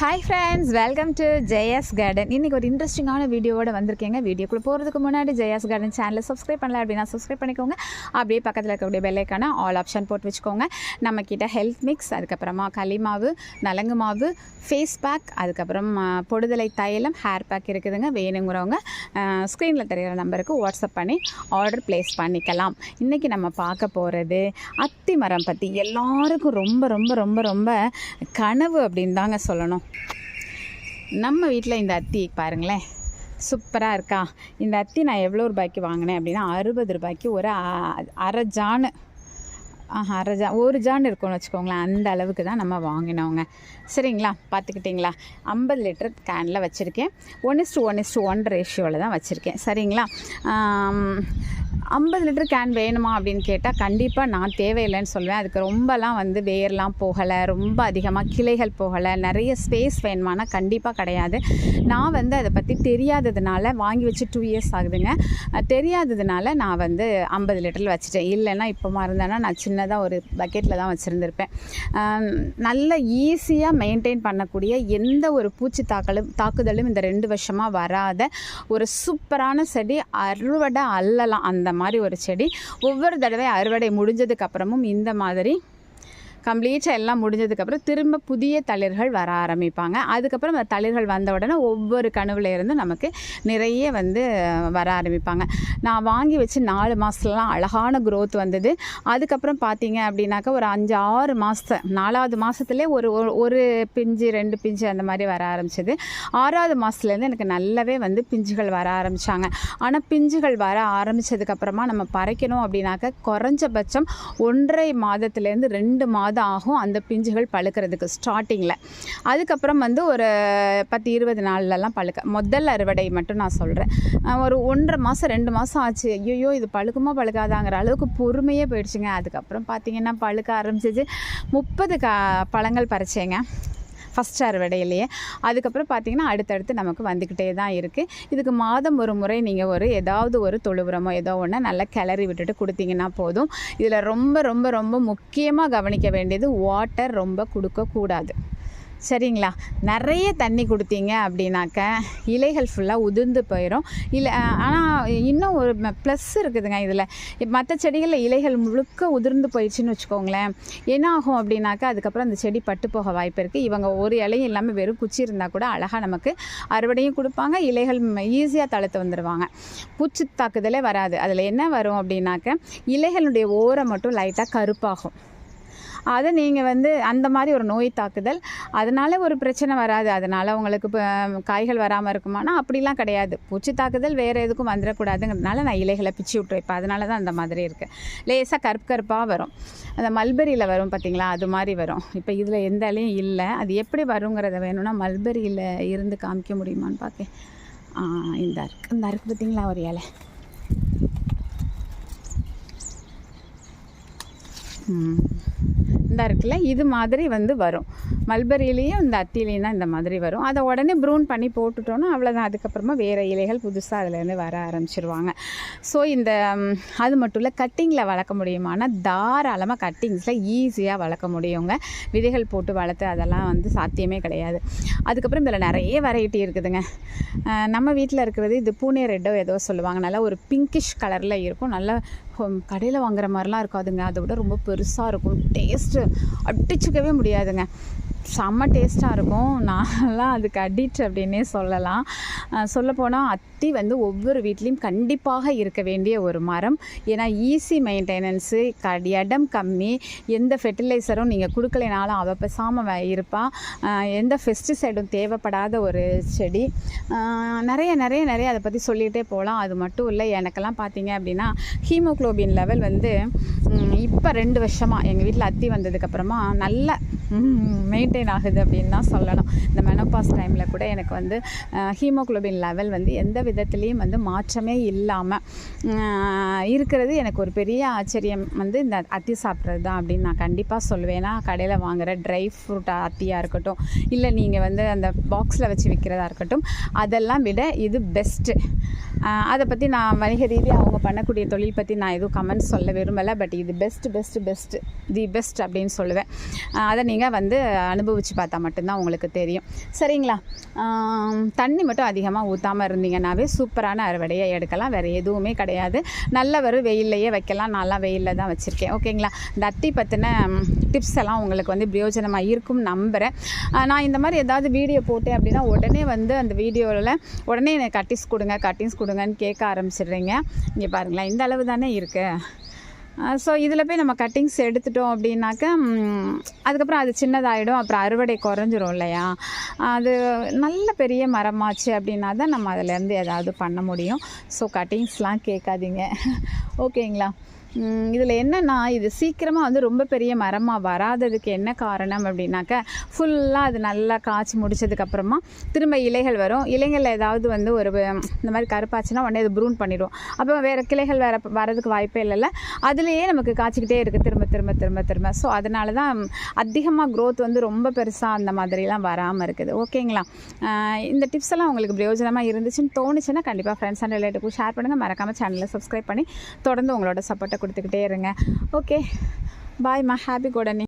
Hi friends welcome to Jayas garden இன்றைக்கி ஒரு இன்ட்ரெஸ்டிங்கான வீடியோவோட வந்திருக்கேங்க. வீடியோக்குள்ளே போகிறதுக்கு முன்னாடி ஜெயஸ் கார்டன் சேனலை சப்ஸ்கிரைப் பண்ணல அப்படின்னா சப்ஸ்கிரைப் பண்ணிக்கோங்க. அப்படியே பக்கத்தில் இருக்கக்கூடிய பெல்லைக்கான ஆல் ஆப்ஷன் போட்டு வச்சுக்கோங்க. நம்மக்கிட்ட ஹெல்த் மிக்ஸ் அதுக்கப்புறமா களி மாவு நலங்கு மாவு ஃபேஸ் பேக் அதுக்கப்புறம் பொடுதலை தைலம் ஹேர் பேக் இருக்குதுங்க. வேணுங்கிறவங்க ஸ்க்ரீனில் தெரிகிற நம்பருக்கு வாட்ஸ்அப் பண்ணி ஆர்டர் ப்ளேஸ் பண்ணிக்கலாம். இன்றைக்கி நம்ம பார்க்க போகிறது அத்தி மரம் பற்றி எல்லாருக்கும் ரொம்ப ரொம்ப ரொம்ப ரொம்ப கனவு அப்படின்னு தாங்க சொல்லணும். நம்ம வீட்டில் இந்த அத்தி பாருங்களேன். சூப்பராக இருக்கா? இந்த அத்தி நான் எவ்வளோ ரூபாய்க்கு வாங்கினேன் அப்படின்னா அறுபது ரூபாய்க்கு ஒரு அ- அரை ஜானு. அரை ஜா ஒரு ஜான் இருக்கும்னு வச்சுக்கோங்களேன். அந்த அளவுக்கு தான் நம்ம வாங்கினோங்க. சரிங்களா? பார்த்துக்கிட்டிங்களா? ஐம்பது லிட்டர் கேனில் வச்சுருக்கேன். One is to one is to one ரேஷியோவில் தான் வச்சுருக்கேன். சரிங்களா? ஐம்பது லிட்டர் கேன் வேணுமா அப்படின்னு கேட்டால் கண்டிப்பாக நான் தேவையில்லைன்னு சொல்லுவேன். அதுக்கு ரொம்பலாம் வந்து வேர்லாம் போகலை ரொம்ப அதிகமாக கிளைகள் போகலை நிறைய ஸ்பேஸ் வேணுமானா கண்டிப்பாக கிடையாது. நான் வந்து அதை பற்றி தெரியாததுனால வாங்கி வச்சு டூ இயர்ஸ் ஆகுதுங்க. தெரியாததுனால நான் வந்து ஐம்பது லிட்டரில் வச்சுட்டேன். இல்லைன்னா இப்போ இருந்தேன்னா நான் சின்னதாக ஒரு பக்கெட்டில் தான் வச்சுருந்துருப்பேன். நல்ல ஈஸியாக மெயின்டைன் பண்ணக்கூடிய எந்த ஒரு பூச்சி தாக்கலும் தாக்குதலும் இந்த ரெண்டு வருஷமாக வராத ஒரு சூப்பரான செடி அறுவடை அல்லலாம். அந்த மாதிரி ஒரு செடி ஒவ்வொரு தடவை அறுவடை முடிஞ்சதுக்கு அப்புறமும் இந்த மாதிரி கம்ப்ளீட்டாக எல்லாம் முடிஞ்சதுக்கப்புறம் திரும்ப புதிய தளிர்கள் வர ஆரம்பிப்பாங்க. அதுக்கப்புறம் அந்த தளிர்கள் வந்த உடனே ஒவ்வொரு கனவுல இருந்து நமக்கு நிறைய வந்து வர ஆரம்பிப்பாங்க. நான் வாங்கி வச்சு நாலு மாதத்துலலாம் அழகான க்ரோத் வந்தது. அதுக்கப்புறம் பார்த்தீங்க அப்படின்னாக்கா ஒரு அஞ்சு ஆறு மாதத்தை நாலாவது மாதத்துலேயே ஒரு ஒரு- ஒரு பிஞ்சு ரெண்டு பிஞ்சு அந்த மாதிரி வர ஆரம்பிச்சது. ஆறாவது மாதத்துலேருந்து எனக்கு நல்லாவே வந்து பிஞ்சுகள் வர ஆரம்பித்தாங்க ஆனால் பிஞ்சுகள் வர ஆரம்பித்ததுக்கப்புறமா நம்ம பறைக்கணும் அப்படின்னாக்கா குறைஞ்சபட்சம் ஒன்றரை மாதத்துலேருந்து ரெண்டு மாதம் ஆகும் அந்த பிஞ்சுகள் பழுக்கிறதுக்கு ஸ்டார்டிங்கில் அதுக்கப்புறம் வந்து ஒரு பத்து இருபது நாள்லலாம் பழுக்க. முதல் அறுவடை மட்டும் நான் சொல்கிறேன் ஒரு ஒன்றரை மாதம் ரெண்டு மாதம் ஆச்சு. ஐயோ இது பழுக்குமா பழுக்காதாங்கிற அளவுக்கு பொறுமையே போயிடுச்சுங்க. அதுக்கப்புறம் பார்த்தீங்கன்னா பழுக்க ஆரம்பிச்சிச்சு. முப்பது கா பழங்கள் பறிச்சேங்க. ஃபஸ்ட் அறுவடையிலேயே அதுக்கப்புறம் பார்த்தீங்கன்னா அடுத்தடுத்து நமக்கு வந்துக்கிட்டே தான் இருக்குது இதுக்கு மாதம் ஒரு முறை நீங்கள் ஒரு ஏதாவது ஒரு தொழு உரமோ ஏதோ ஒன்று நல்லா கிளறி விட்டுட்டு கொடுத்தீங்கன்னா போதும். இதில் ரொம்ப ரொம்ப ரொம்ப முக்கியமாக கவனிக்க வேண்டியது வாட்டர் ரொம்ப கொடுக்கக்கூடாது. சரிங்களா? நிறைய தண்ணி கொடுத்தீங்க அப்படின்னாக்க இலைகள் ஃபுல்லாக உதிர்ந்து போயிடும் இல்லை ஆனால் இன்னும் ஒரு ப்ளஸ் இருக்குதுங்க இதில். மற்ற செடிகளில் இலைகள் முழுக்க உதிர்ந்து போயிடுச்சுன்னு வச்சுக்கோங்களேன். என்ன ஆகும் அப்படின்னாக்கா அதுக்கப்புறம் அந்த செடி பட்டு போக வாய்ப்பு இருக்குது இவங்க ஒரு இலையும் இல்லாமல் வெறும் குச்சி இருந்தால் கூட அழகாக நமக்கு அறுவடையும் கொடுப்பாங்க. இலைகள் ஈஸியாக தழுத்து வந்துடுவாங்க பூச்சி தாக்குதலே வராது. அதில் என்ன வரும் அப்படின்னாக்க இலைகளுடைய ஓரம் மட்டும் லைட்டாக கருப்பாகும். அதை நீங்கள் வந்து அந்த மாதிரி ஒரு நோய் தாக்குதல். அதனால ஒரு பிரச்சனை வராது. அதனால் உங்களுக்கு இப்போ காய்கள் வராமல் இருக்குமானா அப்படிலாம் கிடையாது. பூச்சி தாக்குதல் வேறு எதுக்கும் வந்துடக்கூடாதுங்கிறதுனால நான் இலைகளை பிச்சு விட்டுருப்பேன் அதனால தான் அந்த மாதிரி இருக்குது லேசாக கருப்பு கருப்பாக வரும். அந்த மல்பெரியில் வரும் பார்த்தீங்களா அது மாதிரி வரும். இப்போ இதில் எந்த இலையும் இல்லை. அது எப்படி வருங்கிறத வேணும்னா மல்பெரியில் இருந்து காமிக்க முடியுமான்னு பார்க்க இந்த அருக்கு இந்த இருக்கு பார்த்தீங்களா ஒரு இலை. ம். இந்த இருக்குல்ல இது மாதிரி வந்து வரும். மல்பரியிலையும் இந்த அத்திலையும் தான் இந்த மாதிரி வரும். அதை உடனே ப்ரூன் பண்ணி போட்டுட்டோன்னா அவ்வளோதான் அதுக்கப்புறமா வேறு இலைகள் புதுசாக அதுலேருந்து வர ஆரம்பிச்சிருவாங்க. ஸோ இந்த அது மட்டும் இல்லை கட்டிங்கில் வளர்க்க முடியுமானா தாராளமாக கட்டிங்ஸில் ஈஸியாக வளர்க்க முடியுங்க. விதைகள் போட்டு வளர்த்து அதெல்லாம் வந்து சாத்தியமே கிடையாது. அதுக்கப்புறம் இதில் நிறைய வெரைட்டி இருக்குதுங்க. நம்ம வீட்டில் இருக்கிறது இது பூனே ரெட்டோ ஏதோ சொல்லுவாங்க. நல்லா ஒரு பிங்கிஷ் கலரில் இருக்கும். நல்லா கடையில் வாங்குற மாதிரிலாம் இருக்காதுங்க. அதை விட ரொம்ப பெருசாக இருக்கும். டேஸ்ட்டு அடிச்சுக்கவே முடியாதுங்க. செம்ம டேஸ்ட்டாக இருக்கும். நான்லாம் அதுக்கு அடிக்ட் அப்படின்னே சொல்லலாம். சொல்லப்போனால் அத்தி வந்து ஒவ்வொரு வீட்லேயும் கண்டிப்பாக இருக்க வேண்டிய ஒரு மரம். ஏன்னா ஈஸி மெயின்டெனன்ஸு க இடம் கம்மி. எந்த ஃபெர்டிலைசரும் நீங்கள் கொடுக்கலைனாலும் அவள் பேசாமல் இருப்பாள் எந்த பெஸ்டிசைடும் தேவைப்படாத ஒரு செடி. நிறைய நிறைய நிறைய அதை பற்றி சொல்லிகிட்டே போகலாம் அது மட்டும் இல்லை எனக்கெல்லாம் பார்த்தீங்க அப்படின்னா ஹீமோக்ளோபின் லெவல் வந்து இப்போ ரெண்டு வருஷமாக எங்கள் வீட்டில் அத்தி வந்ததுக்கப்புறமா நல்ல மெயின்டைன் ஆகுது அப்படின்னு தான் சொல்லணும். இந்த மெனோபாஸ் டைமில் கூட எனக்கு வந்து ஹீமோக்ளோபின் லெவல் வந்து எந்த விதத்துலேயும் வந்து மாற்றமே இல்லாமல் இருக்கிறது எனக்கு ஒரு பெரிய ஆச்சரியம் வந்து இந்த அத்தி சாப்பிட்றது தான் அப்படின்னு நான் கண்டிப்பாக சொல்லுவேன். ஏன்னா கடையில் வாங்குகிற ட்ரை ஃப்ரூட் அத்தியாக இருக்கட்டும் இல்லை நீங்கள் வந்து அந்த பாக்ஸில் வச்சு விற்கிறதா இருக்கட்டும் அதெல்லாம் விட இது பெஸ்ட்டு அதை பற்றி நான் வணிக ரீதியாக அவங்க பண்ணக்கூடிய தொழில் பற்றி நான் எதுவும் கமெண்ட்ஸ் சொல்ல விரும்பலை பட் இது best best best the best அப்படின்னு சொல்லுவேன். அதை நீங்கள் வந்து அனுபவித்து பார்த்தா மட்டும்தான் உங்களுக்கு தெரியும். சரிங்களா? தண்ணி மட்டும் அதிகமாக ஊற்றாமல் இருந்தீங்கன்னாவே சூப்பரான அறுவடையை எடுக்கலாம். வேறு எதுவுமே கிடையாது. நல்ல ஒரு வெயில்லையே வைக்கலாம். நல்லா வெயிலில் தான் வச்சுருக்கேன். ஓகேங்களா தட்டி பற்றின டிப்ஸ் எல்லாம் உங்களுக்கு வந்து பிரயோஜனமாக இருக்கும் நம்புகிறேன் நான் இந்த மாதிரி ஏதாவது வீடியோ போட்டேன் அப்படின்னா உடனே வந்து அந்த வீடியோவில் உடனே எனக்கு கட்டிங்ஸ் கொடுங்க கட்டிங்ஸ் கொடுங்க கொடுங்கன்னு கேட்க ஆரம்பிச்சிடுறீங்க. இங்கே பாருங்களேன் இந்த அளவு தானே இருக்குது ஸோ இதில் போய் நம்ம கட்டிங்ஸ் எடுத்துட்டோம் அப்படின்னாக்கா அதுக்கப்புறம் அது சின்னதாகிடும் அப்புறம் அறுவடை குறைஞ்சிரும் இல்லையா? அது நல்ல பெரிய மரமாச்சு அப்படின்னா தான் நம்ம அதிலேருந்து ஏதாவது பண்ண முடியும். ஸோ கட்டிங்ஸ்லாம் கேட்காதீங்க. ஓகேங்களா? இதில் என்னென்னா இது சீக்கிரமாக வந்து ரொம்ப பெரிய மரமாக வராததுக்கு என்ன காரணம் அப்படின்னாக்க ஃபுல்லாக அது நல்லா காய்ச்சி முடிச்சதுக்கப்புறமா திரும்ப இலைகள் வரும். இலைகளில் ஏதாவது வந்து ஒரு இந்த மாதிரி கருப்பாச்சுன்னா உடனே அது ப்ரூன் பண்ணிடும் அப்போ வேறு கிளைகள் வேறு வரதுக்கு வாய்ப்பே இல்லைல்ல. அதுலேயே நமக்கு காய்ச்சிக்கிட்டே இருக்குது திரும்ப திரும்ப திரும்ப திரும்ப. ஸோ அதனால தான் அதிகமாக க்ரோத் வந்து ரொம்ப பெருசாக அந்த மாதிரிலாம் வராமல் இருக்குது. ஓகேங்களா இந்த டிப்ஸ் எல்லாம் உங்களுக்கு பிரயோஜனமாக இருந்துச்சுன்னு தோணுச்சுன்னா கண்டிப்பாக ஃப்ரெண்ட்ஸ் அண்ட் ரிலேட்டிவ்க்கு ஷேர் பண்ணுங்கள் மறக்காமல் சேனலை சப்ஸ்கிரைப் பண்ணி தொடர்ந்து உங்களோட சப்போர்ட்டை கொடுத்துக்கிட்டே இருங்க. Okay பாய்மா happy கோடனி